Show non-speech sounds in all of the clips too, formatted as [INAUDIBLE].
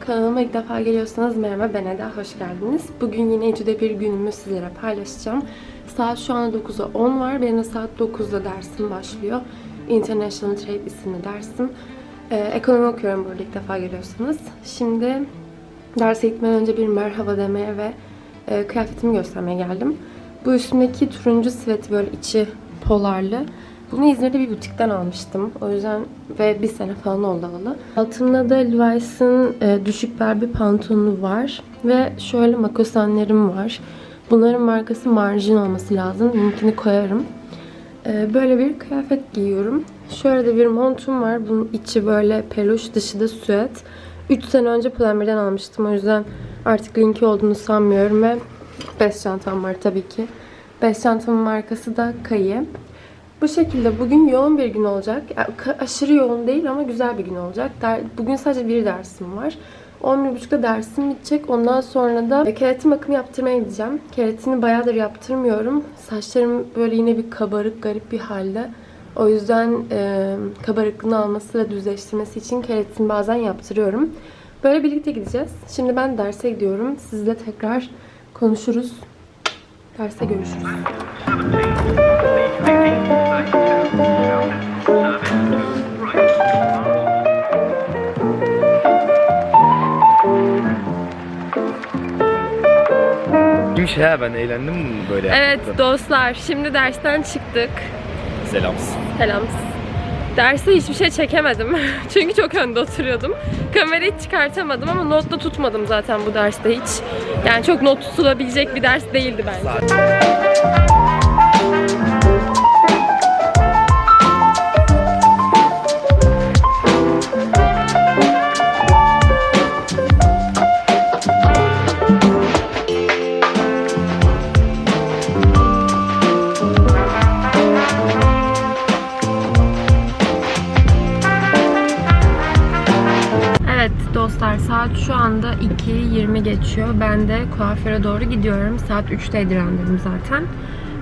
Kanalıma ilk defa geliyorsanız merhaba ben Eda, hoş geldiniz. Bugün yine Etüde bir günümü sizlere paylaşacağım. Saat şu anda 9'a 10 var, benim saat 9'da dersim başlıyor. International Trade isimli dersim. Ee, ekonomi okuyorum burada ilk defa geliyorsanız. Şimdi derse gitmeden önce bir merhaba demeye ve e, kıyafetimi göstermeye geldim. Bu üstümdeki turuncu siveti böyle içi polarlı. Bunu İzmir'de bir butikten almıştım. O yüzden ve bir sene falan oldu alalı. Altında da Levi's'ın e, düşük bel bir pantolonu var. Ve şöyle makosenlerim var. Bunların markası Marjin olması lazım. Linkini koyarım. E, böyle bir kıyafet giyiyorum. Şöyle de bir montum var. Bunun içi böyle peluş, dışı da süet. 3 sene önce Pull&Bear'den almıştım. O yüzden artık linki olduğunu sanmıyorum ve bez çantam var tabii ki. Bez çantamın markası da Kayı. Bu şekilde bugün yoğun bir gün olacak. Aşırı yoğun değil ama güzel bir gün olacak. Bugün sadece bir dersim var. 11.30'da dersim bitecek. Ondan sonra da keratin bakımı yaptırmaya gideceğim. Keratini bayağıdır yaptırmıyorum. Saçlarım böyle yine bir kabarık, garip bir halde. O yüzden e, kabarıklığını alması ve düzleştirmesi için keratin bazen yaptırıyorum. Böyle birlikte gideceğiz. Şimdi ben derse gidiyorum. Sizle tekrar konuşuruz. Derste görüşürüz. İyiymiş ha ben eğlendim böyle Evet yapmakta. dostlar şimdi dersten çıktık. Selam. Selam. Derste hiçbir şey çekemedim. [LAUGHS] Çünkü çok önde oturuyordum. Kamerayı hiç çıkartamadım ama not da tutmadım zaten bu derste hiç. Yani çok not tutulabilecek bir ders değildi bence. Evet dostlar saat şu anda 2.20 geçiyor. Ben de kuaföre doğru gidiyorum. Saat 3'teydi randevum zaten.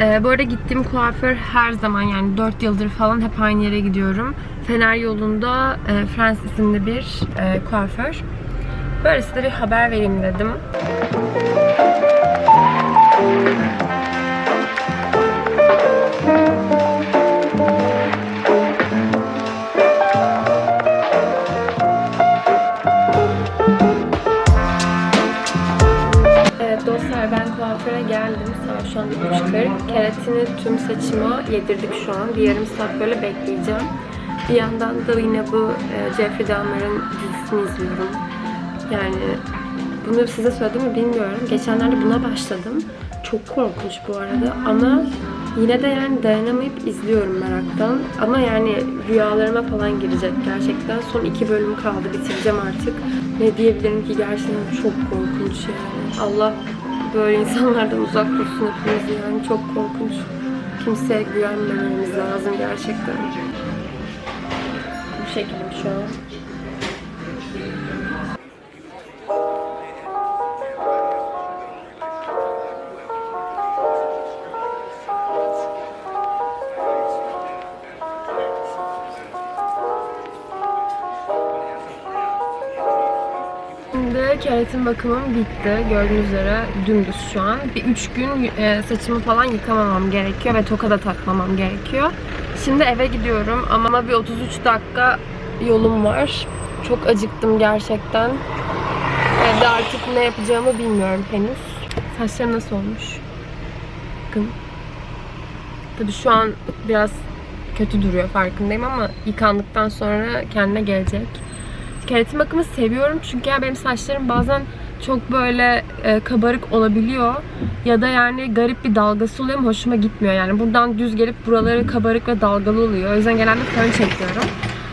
Ee, bu arada gittiğim kuaför her zaman yani 4 yıldır falan hep aynı yere gidiyorum. Fener yolunda e, Frans isimli bir e, kuaför. Böyle size bir haber vereyim dedim. 3.40. Keratini tüm saçıma yedirdik şu an. Bir yarım saat böyle bekleyeceğim. Bir yandan da yine bu Jeffrey Dahmer'ın dizisini izliyorum. Yani bunu size söyledim mi bilmiyorum. Geçenlerde buna başladım. Çok korkunç bu arada ama yine de yani dayanamayıp izliyorum meraktan. Ama yani rüyalarıma falan girecek gerçekten. Son iki bölüm kaldı bitireceğim artık. Ne diyebilirim ki gerçekten çok korkunç yani. Allah böyle insanlardan uzak tutsun hepimizi yani çok korkunç. Kimseye güvenmememiz lazım gerçekten. Bu şekilde şu an. Keratin bakımım bitti. Gördüğünüz üzere dümdüz şu an. Bir üç gün e, saçımı falan yıkamamam gerekiyor ve toka da takmamam gerekiyor. Şimdi eve gidiyorum ama bir 33 dakika yolum var. Çok acıktım gerçekten. Evde artık ne yapacağımı bilmiyorum henüz. Saçlarım nasıl olmuş? Bakın. Tabii şu an biraz kötü duruyor farkındayım ama yıkandıktan sonra kendine gelecek. Keratin bakımı seviyorum çünkü ya benim saçlarım bazen çok böyle e, kabarık olabiliyor ya da yani garip bir dalgası oluyor hoşuma gitmiyor. Yani buradan düz gelip buraları kabarık ve dalgalı oluyor. O yüzden genelde fön çekiyorum.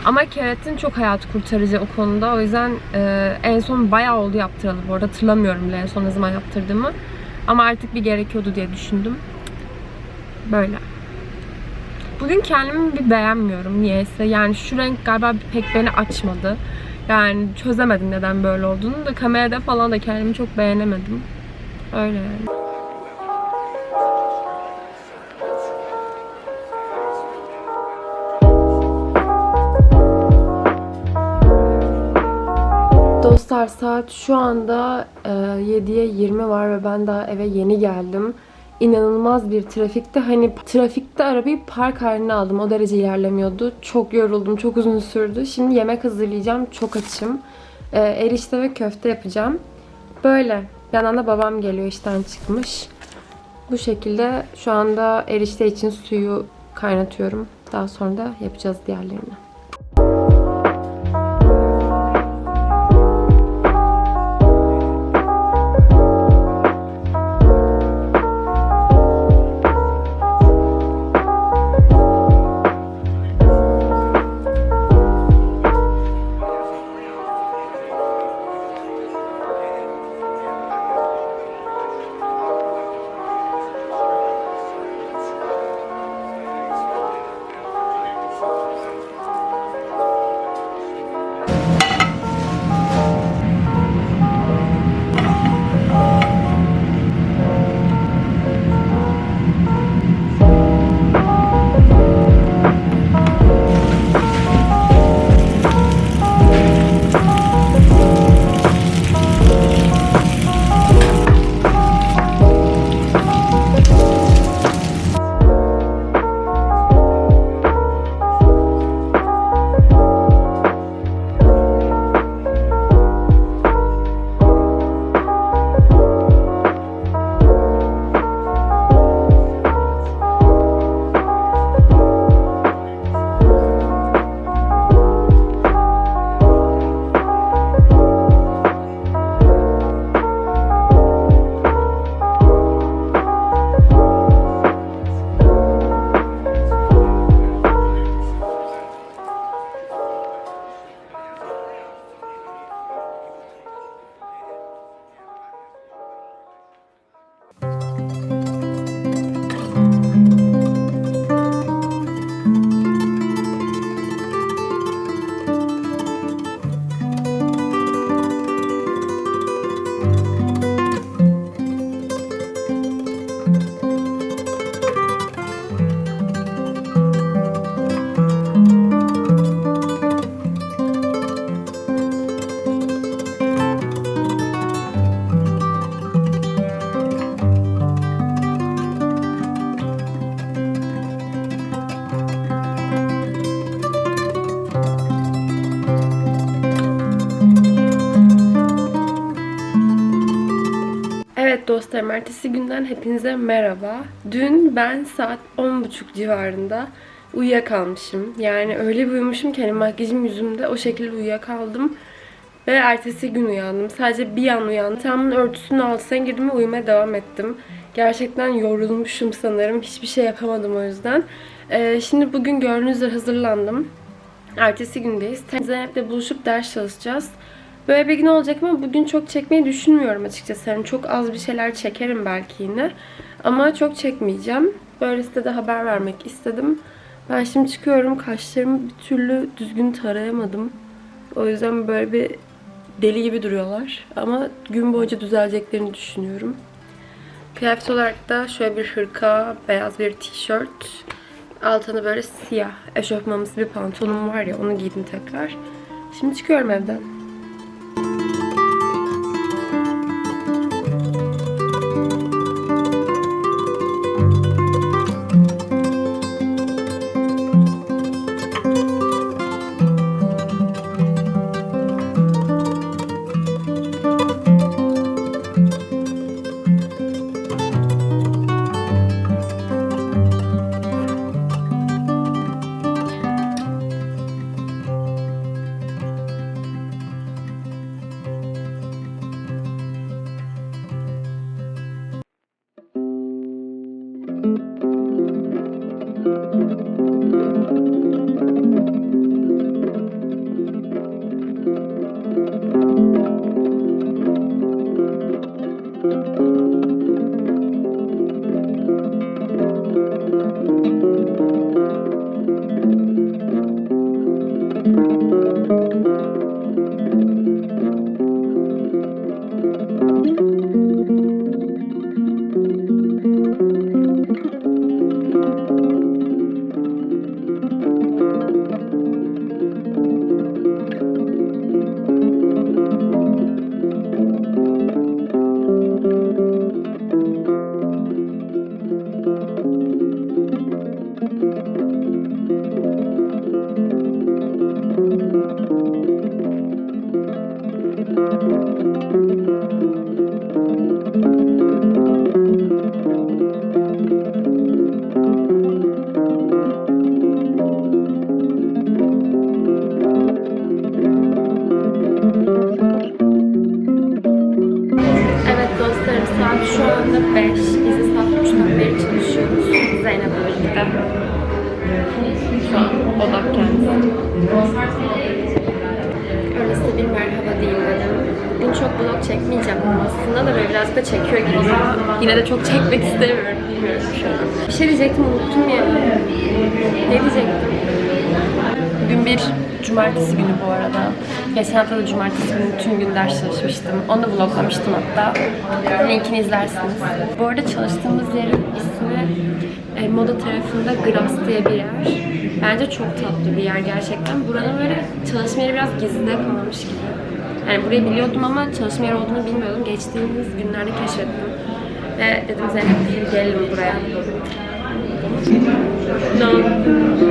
Ama keratin çok hayat kurtarıcı o konuda. O yüzden e, en son bayağı oldu yaptıralı bu arada. Hatırlamıyorum bile en son ne zaman yaptırdığımı. Ama artık bir gerekiyordu diye düşündüm. Böyle. Bugün kendimi bir beğenmiyorum niyeyse. Yani şu renk galiba pek beni açmadı. Yani çözemedim neden böyle olduğunu da kamerada falan da kendimi çok beğenemedim. Öyle yani. Dostlar saat şu anda e, 7'ye 20 var ve ben daha eve yeni geldim. İnanılmaz bir trafikte hani trafikte arabayı park haline aldım. O derece ilerlemiyordu. Çok yoruldum. Çok uzun sürdü. Şimdi yemek hazırlayacağım. Çok açım. E, erişte ve köfte yapacağım. Böyle. Bir yandan da babam geliyor işten çıkmış. Bu şekilde şu anda erişte için suyu kaynatıyorum. Daha sonra da yapacağız diğerlerini. Dostlarım, ertesi günden hepinize merhaba. Dün ben saat 10.30 civarında uyuyakalmışım. Yani öyle bir uyumuşum ki hani makyajım yüzümde o şekilde uyuyakaldım. Ve ertesi gün uyandım. Sadece bir an uyandım. Tam örtüsünün altına girdim ve uyumaya devam ettim. Gerçekten yorulmuşum sanırım. Hiçbir şey yapamadım o yüzden. Ee, şimdi bugün gördüğünüz hazırlandım. Ertesi gündeyiz. Zeynep'le buluşup ders çalışacağız. Böyle bir gün olacak ama bugün çok çekmeyi düşünmüyorum açıkçası. Yani çok az bir şeyler çekerim belki yine. Ama çok çekmeyeceğim. Böyle size de haber vermek istedim. Ben şimdi çıkıyorum. Kaşlarımı bir türlü düzgün tarayamadım. O yüzden böyle bir deli gibi duruyorlar. Ama gün boyunca düzeleceklerini düşünüyorum. Kıyafet olarak da şöyle bir hırka, beyaz bir tişört. Altına böyle siyah eşofmanımsı bir pantolonum var ya onu giydim tekrar. Şimdi çıkıyorum evden. Çekmeyeceğim aslında da böyle biraz da çekiyor gibi yine de çok çekmek istemiyorum. Bilmiyorum şu an. Bir şey diyecektim unuttum ya. Ne diyecektim? Bugün bir cumartesi günü bu arada. Geçen hafta da cumartesi günü tüm gün ders çalışmıştım. Onu da vloglamıştım hatta. Linkini izlersiniz. Bu arada çalıştığımız yerin ismi e, moda tarafında Grass diye bir yer. Bence çok tatlı bir yer gerçekten. Buranın böyle çalışma yeri biraz gizlide kalmış gibi. Yani burayı biliyordum ama çalışma yeri olduğunu bilmiyordum. Geçtiğimiz günlerde keşfettim. Ve dedim Zeynep gelelim buraya. No.